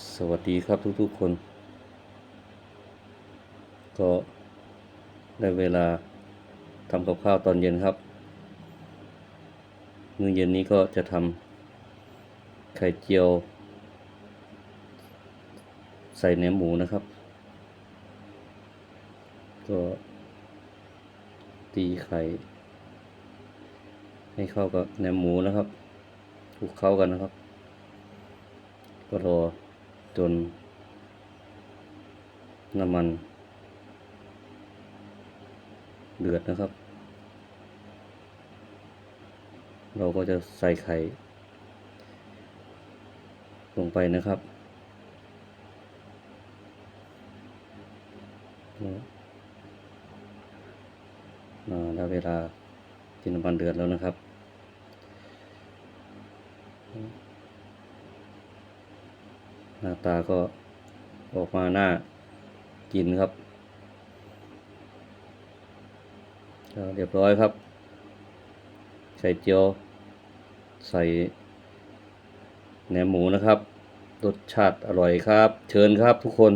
สวัสดีครับทุกๆคน ก็ได้เวลาทำกับข้าวตอนเย็นครับ มื้อเย็นนี้ก็จะทำไข่เจียว ใส่เนื้อหมูนะครับ ก็ตีไข่ ให้เข้ากับเนื้อหมูนะครับคลุกเข้ากันนะครับ ก็รอ จน น้ำมัน เดือดนะครับ เราก็จะใส่ไข่ ลงไปนะครับมาได้เวลาที่น้ำมันเดือดแล้วนะครับ หน้าตาก็ออกมาหน้ากินครับเรียบร้อยครับไข่เจียวใส่แหนมหมูนะครับ รสชาติอร่อยครับ เชิญครับทุกคน